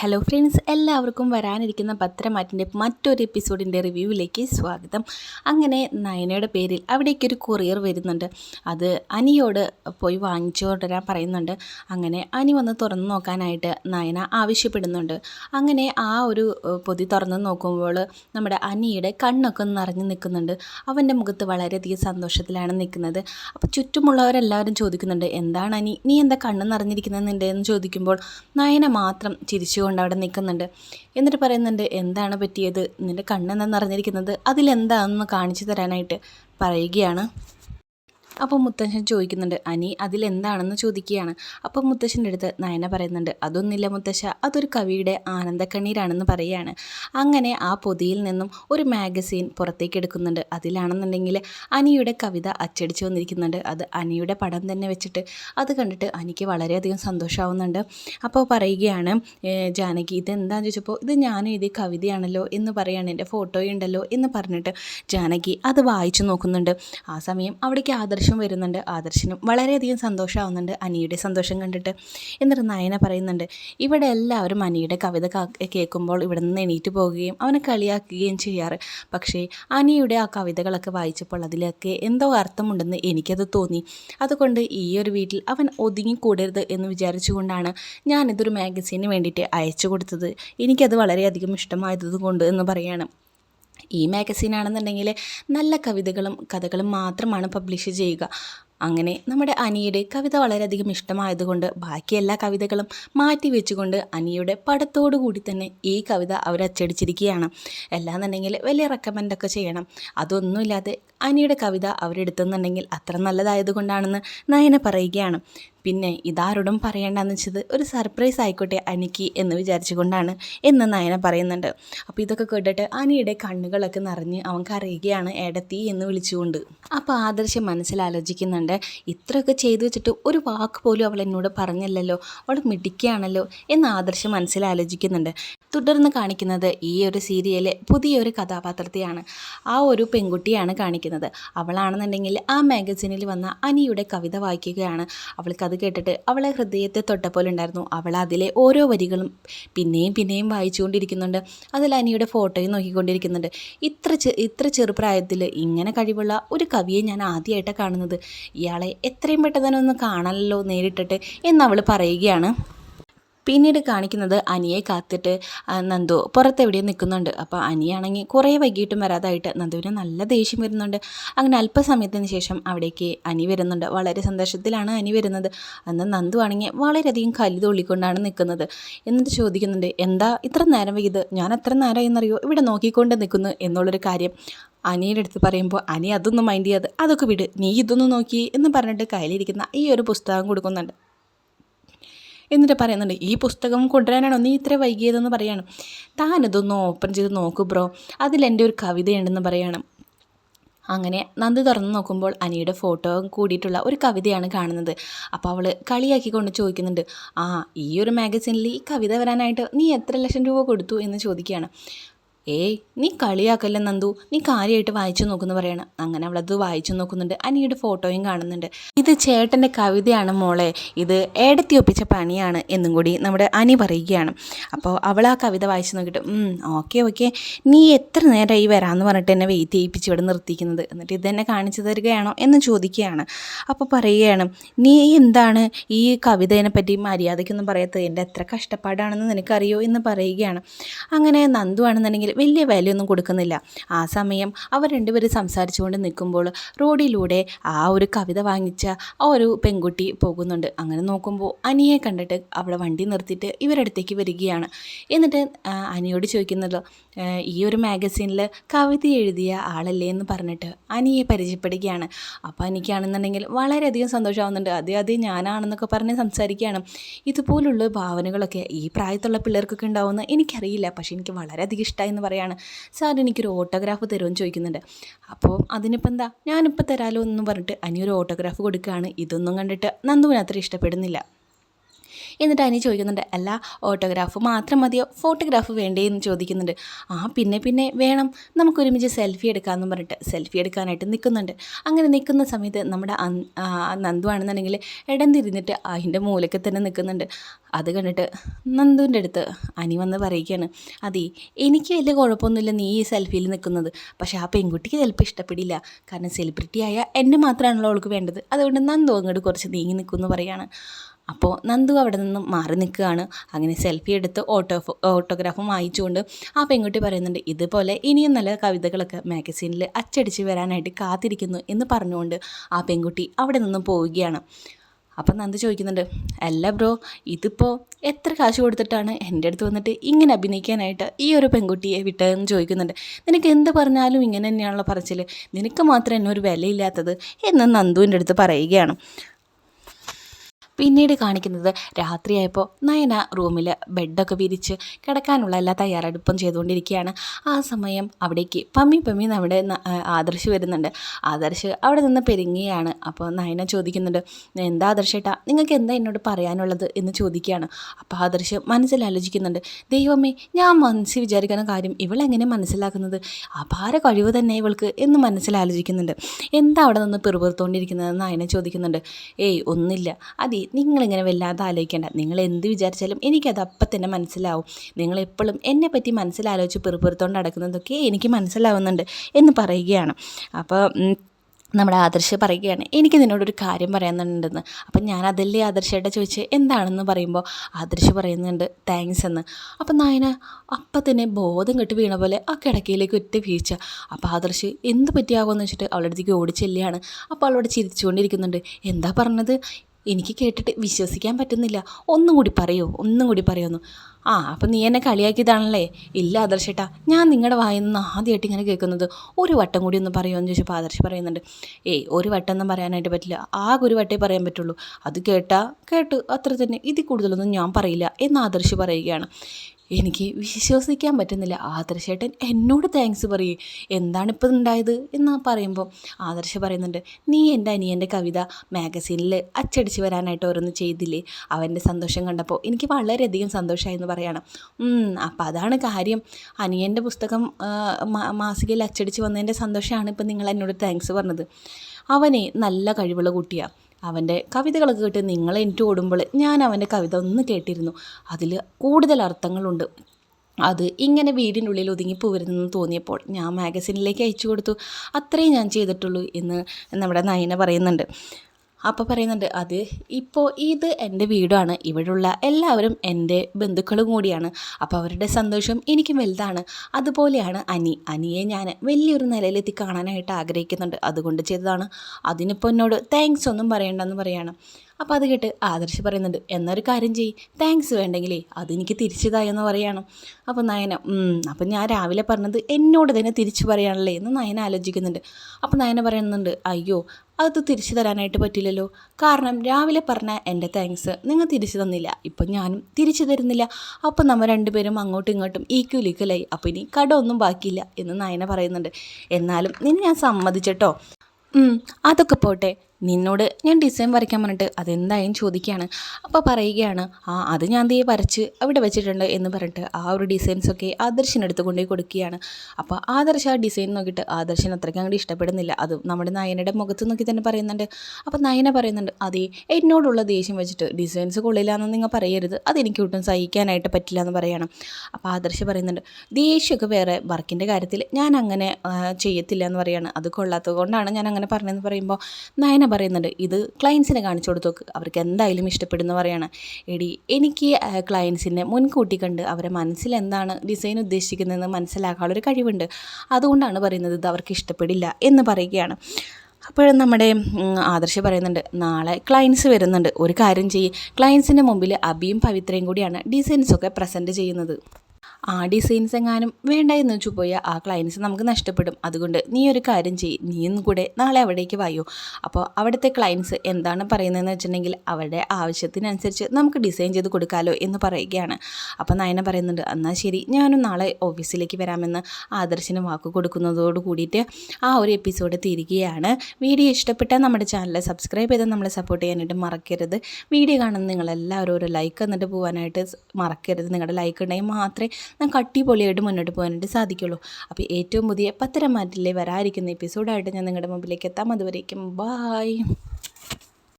Hello friends എല്ലാവർക്കും വരാനിരിക്കുന്ന പത്രമാറ്റിന്റെ മറ്റൊരു എപ്പിസോഡിന്റെ റിവ്യൂവിലേക്ക് സ്വാഗതം. അങ്ങനെ നയനയുടെ പേരിൽ അവിടേക്കൊരു കൊറിയർ വരുന്നുണ്ട്. അത് അനിയോട് പോയി വാങ്ങിച്ചു കൊണ്ടുവരാൻ പറയുന്നുണ്ട്. അങ്ങനെ അനി വന്ന് തുറന്നു നോക്കാനായിട്ട് നയന ആവശ്യപ്പെടുന്നുണ്ട്. അങ്ങനെ ആ ഒരു പൊതി തുറന്ന് നോക്കുമ്പോൾ നമ്മുടെ അനിയുടെ കണ്ണൊക്കെ നിറഞ്ഞു നിൽക്കുന്നുണ്ട്. അവന്റെ മുഖത്ത് വളരെയധികം സന്തോഷത്തിലാണ് നിൽക്കുന്നത്. അപ്പോൾ ചുറ്റുമുള്ളവരെല്ലാവരും ചോദിക്കുന്നുണ്ട് എന്താണ് അനി? നീ എന്താ കണ്ണ് എന്ന് ചോദിക്കുമ്പോൾ നയന മാത്രം ചിരിച്ചുകൊണ്ട് അവിടെ നിൽക്കുന്നുണ്ട്. എന്നിട്ട് പറയുന്നുണ്ട് എന്താണ് പറ്റിയത്? നിന്റെ കണ്ണെന്താ നിറഞ്ഞിരിക്കുന്നത് അതിലെന്താണെന്ന് കാണിച്ചു തരാനായിട്ട് പറയുകയാണ്. അപ്പോൾ മുത്തശ്ശൻ ചോദിക്കുന്നുണ്ട് അനി അതിലെന്താണെന്ന് ചോദിക്കുകയാണ്. അപ്പോൾ മുത്തശ്ശന്റെ അടുത്ത് നയന പറയുന്നുണ്ട് അതൊന്നുമില്ല മുത്തശ്ശ അതൊരു കവിയുടെ ആനന്ദക്കണ്ണീരാണെന്ന് പറയുകയാണ്. അങ്ങനെ ആ പൊതിയിൽ നിന്നും ഒരു മാഗസീൻ പുറത്തേക്ക് എടുക്കുന്നുണ്ട്. അതിലാണെന്നുണ്ടെങ്കിൽ അനിയുടെ കവിത അച്ചടിച്ചു വന്നിരിക്കുന്നുണ്ട്. അത് അനിയുടെ പടം തന്നെ വെച്ചിട്ട് അത് കണ്ടിട്ട് അനിക്ക് വളരെയധികം സന്തോഷമാവുന്നുണ്ട്. അപ്പോൾ പറയുകയാണ് "ഏ, ജാനകി ഇതെന്താണെന്ന് ചോദിച്ചപ്പോൾ ഇത് ഞാൻ എഴുതിയ കവിതയാണല്ലോ എന്ന് പറയാണ്. എന്റെ ഫോട്ടോയുണ്ടല്ലോ എന്ന് പറഞ്ഞിട്ട് ജാനകി അത് വായിച്ചു നോക്കുന്നുണ്ട്. ആ സമയം അവിടേക്ക് ആദർശം വരുന്നുണ്ട് ആദർശനും വളരെയധികം സന്തോഷമാവുന്നുണ്ട് അനിയുടെ സന്തോഷം കണ്ടിട്ട്. എന്നിട്ട് നയന പറയുന്നുണ്ട് ഇവിടെ എല്ലാവരും അനിയുടെ കവിത കേൾക്കുമ്പോൾ ഇവിടെ നിന്ന് എണീറ്റ് പോവുകയും അവനെ കളിയാക്കുകയും ചെയ്യാറ്. പക്ഷേ അനിയുടെ ആ കവിതകളൊക്കെ വായിച്ചപ്പോൾ അതിലൊക്കെ എന്തോ അർത്ഥമുണ്ടെന്ന് എനിക്കത് തോന്നി. അതുകൊണ്ട് ഈ ഒരു വീട്ടിൽ അവൻ ഒതുങ്ങിക്കൂടരുത് എന്ന് വിചാരിച്ചുകൊണ്ടാണ് ഞാനിതൊരു മാഗസീന് വേണ്ടിയിട്ട് അയച്ചു കൊടുത്തത്. എനിക്കത് വളരെയധികം ഇഷ്ടമായതുകൊണ്ട് എന്ന് പറയാണ്. ഈ മാഗസീനാണെന്നുണ്ടെങ്കിൽ നല്ല കവിതകളും കഥകളും മാത്രമാണ് പബ്ലിഷ് ചെയ്യുക. അങ്ങനെ നമ്മുടെ അനിയുടെ കവിത വളരെയധികം ഇഷ്ടമായതുകൊണ്ട് ബാക്കി എല്ലാ കവിതകളും മാറ്റി വെച്ചുകൊണ്ട് അനിയുടെ പടത്തോടു കൂടി തന്നെ ഈ കവിത അവർ അച്ചടിച്ചിരിക്കുകയാണ്. അല്ലാന്നുണ്ടെങ്കിൽ വലിയ റെക്കമെൻഡൊക്കെ ചെയ്യണം. അതൊന്നുമില്ലാതെ അനിയുടെ കവിത അവരെടുത്തെന്നുണ്ടെങ്കിൽ അത്ര നല്ലതായതുകൊണ്ടാണെന്ന് നയന പറയുകയാണ്. പിന്നെ ഇതാരോടും പറയേണ്ടെന്ന് വെച്ചത് ഒരു സർപ്രൈസ് ആയിക്കോട്ടെ അനിക്ക് എന്ന് വിചാരിച്ചുകൊണ്ടാണ് എന്ന് നയന പറയുന്നുണ്ട്. അപ്പോൾ ഇതൊക്കെ കേട്ടിട്ട് അനിയുടെ കണ്ണുകളൊക്കെ നിറഞ്ഞ് അവൻ കരയുകയാണ് എടത്തി എന്ന് വിളിച്ചുകൊണ്ട്. അപ്പോൾ ആദർശം മനസ്സിലാലോചിക്കുന്നുണ്ട് ഇത്രയൊക്കെ ചെയ്തു വെച്ചിട്ട് ഒരു വാക്ക് പോലും അവൾ എന്നോട് പറഞ്ഞില്ലല്ലോ അവൾ മിടിക്കുകയാണല്ലോ എന്ന് ആദർശം മനസ്സിലാലോചിക്കുന്നുണ്ട്. തുടർന്ന് കാണിക്കുന്നത് ഈ ഒരു സീരിയലിലെ പുതിയൊരു കഥാപാത്രത്തെയാണ്. ആ ഒരു പെൺകുട്ടിയാണ് കാണിക്കുന്നത്. അവളാണെന്നുണ്ടെങ്കിൽ ആ മാഗസിനിൽ വന്ന അനിയുടെ കവിത വായിക്കുകയാണ്. അവൾക്ക് അത് കേട്ടിട്ട് അവളെ ഹൃദയത്തെ തൊട്ട പോലെ ഉണ്ടായിരുന്നു. അവൾ അതിലെ ഓരോ വരികളും പിന്നെയും പിന്നെയും വായിച്ചുകൊണ്ടിരിക്കുന്നുണ്ട്. അതിൽ അനിയുടെ ഫോട്ടോയും നോക്കിക്കൊണ്ടിരിക്കുന്നുണ്ട്. ഇത്ര ഇത്ര ചെറുപ്രായത്തിൽ ഇങ്ങനെ കഴിവുള്ള ഒരു കവിയെ ഞാൻ ആദ്യമായിട്ടാണ് കാണുന്നത്. ഇയാളെ എത്രയും പെട്ടെന്ന് തന്നെ ഒന്ന് കാണാനല്ലോ നേരിട്ടിട്ട് എന്നവൾ പറയുകയാണ്. പിന്നീട് കാണിക്കുന്നത് അനിയെ കാത്തിട്ട് നന്ദു പുറത്തെവിടെയും നിൽക്കുന്നുണ്ട്. അപ്പോൾ അനിയാണെങ്കിൽ കുറേ വൈകിട്ടും വരാതായിട്ട് നന്ദുവിന് നല്ല ദേഷ്യം വരുന്നുണ്ട്. അങ്ങനെ അല്പസമയത്തിന് ശേഷം അവിടേക്ക് അനി വരുന്നുണ്ട്. വളരെ സന്തോഷത്തിലാണ് അനി വരുന്നത്. അന്ന് നന്ദു ആണെങ്കിൽ വളരെയധികം കല്ലി തൊള്ളിക്കൊണ്ടാണ് നിൽക്കുന്നത്. എന്നിട്ട് ചോദിക്കുന്നുണ്ട് എന്താ ഇത്ര നേരം വൈകിയത്? ഞാൻ എത്ര നേരം എന്നറിയോ ഇവിടെ നോക്കിക്കൊണ്ട് നിൽക്കുന്നു എന്നുള്ളൊരു കാര്യം അനിയുടെ അടുത്ത് പറയുമ്പോൾ അനി അതൊന്നും മൈൻഡ് ചെയ്യാതെ അതൊക്കെ വിട് നീ ഇതൊന്നും നോക്കി എന്ന് പറഞ്ഞിട്ട് കയ്യിലിരിക്കുന്ന ഈ ഒരു പുസ്തകം കൊടുക്കുന്നുണ്ട്. എന്നിട്ട് പറയുന്നുണ്ട് ഈ പുസ്തകം കൊണ്ടുവരാനാണോ? നീ ഇത്ര വൈകിയതെന്ന് പറയാണ്. താനതൊന്ന് ഓപ്പൺ ചെയ്ത് നോക്കൂ ബ്രോ. അതിലെന്റെ ഒരു കവിതയുണ്ടെന്ന് പറയണം. അങ്ങനെ നന്ദി തുറന്ന് നോക്കുമ്പോൾ അനിയുടെ ഫോട്ടോ കൂടിയിട്ടുള്ള ഒരു കവിതയാണ് കാണുന്നത്. അപ്പോൾ അവൾ കളിയാക്കിക്കൊണ്ട് ചോദിക്കുന്നുണ്ട് ആ ഈ ഒരു മാഗസിനിൽ ഈ കവിത വരാനായിട്ട് നീ എത്ര ലക്ഷം രൂപ കൊടുത്തു? എന്ന് ചോദിക്കുകയാണ്. ഏയ് നീ കളിയാക്കല്ല നന്ദു? നീ കാര്യമായിട്ട് വായിച്ചു നോക്കുന്നു പറയണം. അങ്ങനെ അവളത് വായിച്ചു നോക്കുന്നുണ്ട്. അനിയുടെ ഫോട്ടോയും കാണുന്നുണ്ട്. ഇത് ചേട്ടന്റെ കവിതയാണ് മോളെ. ഇത് ഏടത്തി ഒപ്പിച്ച പണിയാണ് എന്നും കൂടി നമ്മുടെ അനി പറയുകയാണ്. അപ്പോൾ അവൾ ആ കവിത വായിച്ചു നോക്കിയിട്ട് ഓക്കെ ഓക്കെ. നീ എത്ര നേരമായി വരാമെന്ന് പറഞ്ഞിട്ട് എന്നെ വെയിറ്റ് ചെയ്യിപ്പിച്ച് ഇവിടെ നിർത്തിക്കുന്നത് എന്നിട്ട് ഇത് തന്നെ കാണിച്ചു തരികയാണോ? എന്ന് ചോദിക്കുകയാണ്. അപ്പോൾ പറയുകയാണ് നീ എന്താണ് ഈ കവിതേനെ പറ്റി മര്യാദയ്ക്കൊന്നും പറയാത്തത്? എന്റെ എത്ര കഷ്ടപ്പാടാണെന്ന് നിനക്കറിയോ? എന്ന് പറയുകയാണ്. അങ്ങനെ നന്ദു ആണെന്നുണ്ടെങ്കിൽ വലിയ വാല്യൂ ഒന്നും കൊടുക്കുന്നില്ല. ആ സമയം അവർ രണ്ടുപേരും സംസാരിച്ചുകൊണ്ട് നിൽക്കുമ്പോൾ റോഡിലൂടെ ആ ഒരു കവിത വാങ്ങിച്ച ആ ഒരു പെൺകുട്ടി പോകുന്നുണ്ട്. അങ്ങനെ നോക്കുമ്പോൾ അനിയെ കണ്ടിട്ട് അവിടെ വണ്ടി നിർത്തിയിട്ട് ഇവരടുത്തേക്ക് വരികയാണ്. എന്നിട്ട് അനിയോട് ചോദിക്കുന്നല്ലോ ഈ ഒരു മാഗസീനിൽ കവിത എഴുതിയ ആളല്ലേ എന്ന് പറഞ്ഞിട്ട് അനിയെ പരിചയപ്പെടുകയാണ്. അപ്പോൾ എനിക്കാണെന്നുണ്ടെങ്കിൽ വളരെയധികം സന്തോഷമാവുന്നുണ്ട്. അതെ അതെ ഞാനാണെന്നൊക്കെ പറഞ്ഞ് സംസാരിക്കുകയാണ്. ഇതുപോലുള്ള ഭാവനകളൊക്കെ ഈ പ്രായത്തുള്ള പിള്ളേർക്കൊക്കെ ഉണ്ടാവുമെന്ന് എനിക്കറിയില്ല. പക്ഷേ എനിക്ക് വളരെയധികം ഇഷ്ടമായി എന്ന് പറയാണ് സാർ എനിക്കൊരു ഓട്ടോഗ്രാഫ് തരുമെന്ന് ചോദിക്കുന്നുണ്ട്. അപ്പോൾ അതിനിപ്പോൾ എന്താ ഞാനിപ്പോൾ തരാമല്ലോ എന്ന് പറഞ്ഞിട്ട് അനിയൊരു ഓട്ടോഗ്രാഫ് കൊടുക്കുകയാണ്. ഇതൊന്നും കണ്ടിട്ട് നന്ദുവിന് അത്ര ഇഷ്ടപ്പെടുന്നില്ല. എന്നിട്ട് അനി ചോദിക്കുന്നുണ്ട് അല്ല ഓട്ടോഗ്രാഫ് മാത്രം മതിയോ? ഫോട്ടോഗ്രാഫ് വേണ്ടേ? എന്ന് ചോദിക്കുന്നുണ്ട്. ആ പിന്നെ പിന്നെ വേണം. നമുക്ക് ഒരുമിച്ച് സെൽഫി എടുക്കാമെന്ന് പറഞ്ഞിട്ട് സെൽഫി എടുക്കാനായിട്ട് നിൽക്കുന്നുണ്ട് അങ്ങനെ നിൽക്കുന്ന സമയത്ത് നമ്മുടെ നന്ദു ആണെന്നുണ്ടെങ്കിൽ ഇടം തിരിഞ്ഞിട്ട് അതിന്റെ മൂലയ്ക്ക് തന്നെ നിൽക്കുന്നുണ്ട്. അത് കണ്ടിട്ട് നന്ദുവിന്റെ അടുത്ത് അനി വന്ന് പറയുകയാണ് അതെ എനിക്ക് വലിയ കുഴപ്പമൊന്നുമില്ല നീ ഈ സെൽഫിയിൽ നിൽക്കുന്നത്. പക്ഷേ ആ പെൺകുട്ടിക്ക് ചിലപ്പോൾ ഇഷ്ടപ്പെടില്ല. കാരണം സെലിബ്രിറ്റി ആയ എന്നെ മാത്രമാണല്ലോ അവൾക്ക് വേണ്ടത്. അതുകൊണ്ട് നന്ദു അങ്ങോട്ട് കുറച്ച് നീങ്ങി നിൽക്കുമെന്ന് പറയാണ് അപ്പോൾ നന്ദു അവിടെ നിന്നും മാറി നിൽക്കുകയാണ്. അങ്ങനെ സെൽഫി എടുത്ത് ഓട്ടോ ഓട്ടോഗ്രാഫും വായിച്ചുകൊണ്ട് ആ പെൺകുട്ടി പറയുന്നുണ്ട് ഇതുപോലെ ഇനിയും നല്ല കവിതകളൊക്കെ മാഗസീനിൽ അച്ചടിച്ച് വരാനായിട്ട് കാത്തിരിക്കുന്നു എന്ന് പറഞ്ഞുകൊണ്ട് ആ പെൺകുട്ടി അവിടെ നിന്നും പോവുകയാണ്. അപ്പം നന്ദു ചോദിക്കുന്നുണ്ട് അല്ല ബ്രോ ഇതിപ്പോൾ എത്ര കാശ് കൊടുത്തിട്ടാണ് എന്റെ അടുത്ത് വന്നിട്ട് ഇങ്ങനെ അഭിനയിക്കാനായിട്ട് ഈ ഒരു പെൺകുട്ടിയെ വിട്ടതെന്ന് ചോദിക്കുന്നുണ്ട്. നിനക്ക് എന്ത് പറഞ്ഞാലും ഇങ്ങനെ തന്നെയാണല്ലോ പറച്ചിൽ നിനക്ക് മാത്രം എന്നെ ഒരു വിലയില്ലാത്തത് എന്ന് നന്ദുവിന്റെ അടുത്ത് പറയുകയാണ്. പിന്നീട് കാണിക്കുന്നത് രാത്രിയായപ്പോൾ നയന റൂമിൽ ബെഡൊക്കെ വിരിച്ച് കിടക്കാനുള്ള എല്ലാ തയ്യാറെടുപ്പും ചെയ്തുകൊണ്ടിരിക്കുകയാണ്. ആ സമയം അവിടേക്ക് പമ്മി പമ്മി നമ്മുടെ ആദർശ് വരുന്നുണ്ട്. ആദർശ് അവിടെ നിന്ന് പെരുങ്ങുകയാണ് അപ്പോൾ നയന ചോദിക്കുന്നുണ്ട് എന്താ ആദർശേട്ടാ നിങ്ങൾക്ക് എന്താ എന്നോട് പറയാനുള്ളത്? എന്ന് ചോദിക്കുകയാണ്. അപ്പോൾ ആദർശ് മനസ്സിൽ ആലോചിക്കുന്നുണ്ട് ദൈവമേ ഞാൻ മനസ്സിൽ വിചാരിക്കുന്ന കാര്യം ഇവളെങ്ങനെ മനസ്സിലാക്കുന്നത്? അപാര കഴിവ് തന്നെ ഇവൾക്ക് എന്ന് മനസ്സിലാലോചിക്കുന്നുണ്ട് എന്താ അവിടെ നിന്ന് പെറുപുറത്തുകൊണ്ടിരിക്കുന്നതെന്ന് നയന ചോദിക്കുന്നുണ്ട് ഏയ് ഒന്നില്ല അതെ നിങ്ങളിങ്ങനെ വല്ലാതെ ആലോചിക്കേണ്ട. നിങ്ങൾ എന്ത് വിചാരിച്ചാലും എനിക്കത് അപ്പം തന്നെ മനസ്സിലാവും. നിങ്ങളെപ്പോഴും എന്നെ പറ്റി മനസ്സിലാലോചിച്ച് പെറുപെറുത്തോണ്ട് നടക്കുന്നതൊക്കെ എനിക്ക് മനസ്സിലാവുന്നുണ്ട് എന്ന് പറയുകയാണ്. അപ്പോൾ നമ്മുടെ ആദർശ് പറയുകയാണ് എനിക്ക് നിന്നോടൊരു കാര്യം പറയാനുണ്ടെന്ന്. അപ്പം ഞാൻ അതല്ലേ ആദർശയുടെ ചോദിച്ച്? എന്താണെന്ന് പറയുമ്പോൾ ആദർശ് പറയുന്നുണ്ട് താങ്ക്സ് എന്ന്. അപ്പം നായന അപ്പം തന്നെ ബോധം കെട്ട് വീണ പോലെ ആ കിടക്കയിലേക്ക് ഒറ്റ വീഴ്ച. അപ്പോൾ ആദർശ് എന്ത് പറ്റിയാകുമെന്ന് വെച്ചിട്ട് അവളുടെ അടുത്തേക്ക് ഓടിച്ചെല്ലാണ് അപ്പോൾ അവളോട് ചിരിച്ചുകൊണ്ടിരിക്കുന്നുണ്ട്. എന്താ പറഞ്ഞത്? എനിക്ക് കേട്ടിട്ട് വിശ്വസിക്കാൻ പറ്റുന്നില്ല. ഒന്നും കൂടി പറയോ ഒന്നും കൂടി പറയുമെന്നു ആ അപ്പം നീ എന്നെ കളിയാക്കിയതാണല്ലേ? ഇല്ല ആദർശേട്ടാ. ഞാൻ നിങ്ങളുടെ വായിൽ നിന്ന് ആദ്യമായിട്ട് ഇങ്ങനെ കേൾക്കുന്നത് ഒരു വട്ടം കൂടി ഒന്ന് പറയുമോ എന്ന് ചോദിച്ചപ്പോൾ ആദർശ് പറയുന്നുണ്ട്. ഏയ് ഒരു വട്ടം ഒന്നും പറയാനായിട്ട് പറ്റില്ല. ആകെ ഒരു വട്ടേ പറയാൻ പറ്റുള്ളൂ. അത് കേട്ടാ കേട്ടു അത്ര തന്നെ. ഇതിൽ കൂടുതലൊന്നും ഞാൻ പറയില്ല എന്ന് ആദർശ് പറയുകയാണ്. എനിക്ക് വിശ്വസിക്കാൻ പറ്റുന്നില്ല. ആദർശേട്ടൻ എന്നോട് താങ്ക്സ് പറയേ. എന്താണിപ്പോൾ ഉണ്ടായത് എന്ന് പറയുമ്പോൾ ആദർശ പറയുന്നുണ്ട് നീ എന്റെ അനിയന്റെ കവിത മാഗസീനിൽ അച്ചടിച്ച് വരാനായിട്ട് ഓരോന്ന് ചെയ്തില്ലേ? അവന്റെ സന്തോഷം കണ്ടപ്പോൾ എനിക്ക് വളരെയധികം സന്തോഷമായി എന്ന് പറയണം അപ്പം അതാണ് കാര്യം. അനിയന്റെ പുസ്തകം മാസികയിൽ അച്ചടിച്ച് വന്നതിന്റെ സന്തോഷമാണ് ഇപ്പം നിങ്ങൾ എന്നോട് താങ്ക്സ് പറഞ്ഞത്. അവനെ നല്ല കഴിവുള്ള കുട്ടിയാണ് അവന്റെ കവിതകളൊക്കെ കേട്ട് നിങ്ങൾ എനിക്ക് ഓടുമ്പോൾ ഞാൻ അവന്റെ കവിത ഒന്ന് കേട്ടിരുന്നു. അതിൽ കൂടുതൽ അർത്ഥങ്ങളുണ്ട്. അത് ഇങ്ങനെ വീടിനുള്ളിൽ ഒതുങ്ങി പോരുന്നെന്ന് തോന്നിയപ്പോൾ ഞാൻ മാഗസിനിലേക്ക് അയച്ചു കൊടുത്തു. അത്രയും ഞാൻ ചെയ്തിട്ടുള്ളൂ എന്ന് നമ്മുടെ നയന പറയുന്നുണ്ട്. അപ്പോൾ പറയുന്നുണ്ട് അത് ഇപ്പോൾ ഇത് എന്റെ വീടാണ്. ഇവിടുള്ള എല്ലാവരും എന്റെ ബന്ധുക്കളും കൂടിയാണ്. അപ്പോൾ അവരുടെ സന്തോഷം എനിക്കും വലുതാണ്. അതുപോലെയാണ് അനി. അനിയെ ഞാൻ വലിയൊരു നിലയിലെത്തി കാണാനായിട്ട് ആഗ്രഹിക്കുന്നുണ്ട്. അതുകൊണ്ട് ചെയ്തതാണ്. അതിനിപ്പോൾ എന്നോട് താങ്ക്സ് ഒന്നും പറയണ്ടെന്ന് പറയാണ്. അപ്പോൾ അത് കേട്ട് ആദർശ് പറയുന്നുണ്ട് എന്നൊരു കാര്യം ചെയ്യ്. താങ്ക്സ് വേണ്ടെങ്കിലേ അതെനിക്ക് തിരിച്ചതായെന്ന് പറയണം. അപ്പോൾ നയന "ഉം, അപ്പം ഞാൻ രാവിലെ പറഞ്ഞത് എന്നോട് തന്നെ തിരിച്ചു പറയാനല്ലേ? എന്ന് നയന ആലോചിക്കുന്നുണ്ട്. അപ്പോൾ നയന പറയുന്നുണ്ട് അയ്യോ അത് തിരിച്ചു തരാനായിട്ട് പറ്റില്ലല്ലോ. കാരണം രാവിലെ പറഞ്ഞ എന്റെ താങ്ക്സ് നിങ്ങൾ തിരിച്ചു തന്നില്ല. ഇപ്പം ഞാനും തിരിച്ചു തരുന്നില്ല. അപ്പം നമ്മൾ രണ്ടുപേരും അങ്ങോട്ടും ഇങ്ങോട്ടും ഈക്വൽ അപ്പം ഇനി കടമൊന്നും ബാക്കിയില്ല എന്ന് നയന പറയുന്നുണ്ട്. എന്നാലും നിന്നെ ഞാൻ സമ്മതിച്ചിട്ടോ. അതൊക്കെ പോട്ടെ. നിന്നോട് ഞാൻ ഡിസൈൻ വരയ്ക്കാൻ പറഞ്ഞിട്ട് അതെന്തായാലും ചോദിക്കുകയാണ്. അപ്പോൾ പറയുകയാണ് ആ അത് ഞാൻ ദേ വരച്ച് അവിടെ വെച്ചിട്ടുണ്ട് എന്ന് പറഞ്ഞിട്ട് ആ ഒരു ഡിസൈൻസൊക്കെ ആദർശിനെടുത്ത് കൊണ്ടുപോയി കൊടുക്കുകയാണ്. അപ്പോൾ ആദർശ ആ ഡിസൈൻ നോക്കിയിട്ട് ആദർശൻ അത്രയ്ക്ക് അങ്ങോട്ട് ഇഷ്ടപ്പെടുന്നില്ല. അത് നമ്മുടെ നയനയുടെ മുഖത്ത് നോക്കി തന്നെ പറയുന്നുണ്ട്. അപ്പോൾ നയന പറയുന്നുണ്ട് അതേ എന്നോടുള്ള ദേഷ്യം വെച്ചിട്ട് ഡിസൈൻസ് കൊള്ളില്ലാന്ന് നിങ്ങൾ പറയരുത്. അതെനിക്ക് ഒട്ടും സഹിക്കാനായിട്ട് പറ്റില്ല എന്ന് പറയണം. അപ്പോൾ ആദർശ പറയുന്നുണ്ട് ദേഷ്യമൊക്കെ വേറെ വർക്കിന്റെ കാര്യത്തിൽ ഞാൻ അങ്ങനെ ചെയ്യത്തില്ല എന്ന് പറയാണ്. അത് കൊള്ളാത്തത് കൊണ്ടാണ് ഞാൻ അങ്ങനെ പറഞ്ഞതെന്ന് പറയുമ്പോൾ നയന പറയുന്നുണ്ട് ഇത് ക്ലയൻസിനെ കാണിച്ചു കൊടുത്തു. അവർക്ക് എന്തായാലും ഇഷ്ടപ്പെടുന്ന പറയാണ്. എടി എനിക്ക് ക്ലയൻസിനെ മുൻകൂട്ടി കണ്ട് അവരെ മനസ്സിൽ എന്താണ് ഡിസൈൻ ഉദ്ദേശിക്കുന്നതെന്ന് മനസ്സിലാക്കാനുള്ളൊരു കഴിവുണ്ട്. അതുകൊണ്ടാണ് പറയുന്നത് ഇത് അവർക്ക് ഇഷ്ടപ്പെടില്ല എന്ന് പറയുകയാണ്. അപ്പോഴും നമ്മുടെ ആദർശ പറയുന്നുണ്ട് നാളെ ക്ലയൻസ് വരുന്നുണ്ട്. ഒരു കാര്യം ചെയ്യും. ക്ലയൻസിന്റെ മുമ്പിൽ അബിയും പവിത്രയും കൂടിയാണ് ഡിസൈൻസൊക്കെ പ്രസന്റ് ചെയ്യുന്നത്. ആ ഡിസൈൻസ് എങ്ങാനും വേണ്ട എന്ന് വെച്ചു പോയാൽ ആ ക്ലയൻസ് നമുക്ക് നഷ്ടപ്പെടും. അതുകൊണ്ട് നീ ഒരു കാര്യം ചെയ്യും നീയും കൂടെ നാളെ അവിടേക്ക് വായോ. അപ്പോൾ അവിടുത്തെ ക്ലയൻസ് എന്താണ് പറയുന്നതെന്ന് വെച്ചിട്ടുണ്ടെങ്കിൽ അവരുടെ ആവശ്യത്തിനനുസരിച്ച് നമുക്ക് ഡിസൈൻ ചെയ്ത് കൊടുക്കാമല്ലോ എന്ന് പറയുകയാണ്. അപ്പോൾ നയന പറയുന്നുണ്ട് എന്നാൽ ശരി ഞാനും നാളെ ഓഫീസിലേക്ക് വരാമെന്ന് ആദർശിന് വാക്ക് കൊടുക്കുന്നതോട് കൂടിയിട്ട് ആ ഒരു എപ്പിസോഡ് തീരുകയാണ്. വീഡിയോ ഇഷ്ടപ്പെട്ടാൽ നമ്മുടെ ചാനൽ സബ്സ്ക്രൈബ് ചെയ്ത് നമ്മളെ സപ്പോർട്ട് ചെയ്യാനായിട്ട് മറക്കരുത്. വീഡിയോ കാണുന്ന നിങ്ങളെല്ലാവരും ഒരു ലൈക്ക് എന്നിട്ട് പോകാനായിട്ട് മറക്കരുത്. നിങ്ങളുടെ ലൈക്ക് ഉണ്ടെങ്കിൽ മാത്രമേ നമുക്ക് അടിപൊളിയായിട്ട് മുന്നോട്ട് പോകാനായിട്ട് സാധിക്കുള്ളൂ. അപ്പോൾ ഏറ്റവും പുതിയ പത്തരമാറ്റിലെ വരാതിരിക്കുന്ന എപ്പിസോഡായിട്ട് ഞാൻ നിങ്ങളുടെ മുമ്പിലേക്ക് എത്താം. അതുവരേക്കും ബായ്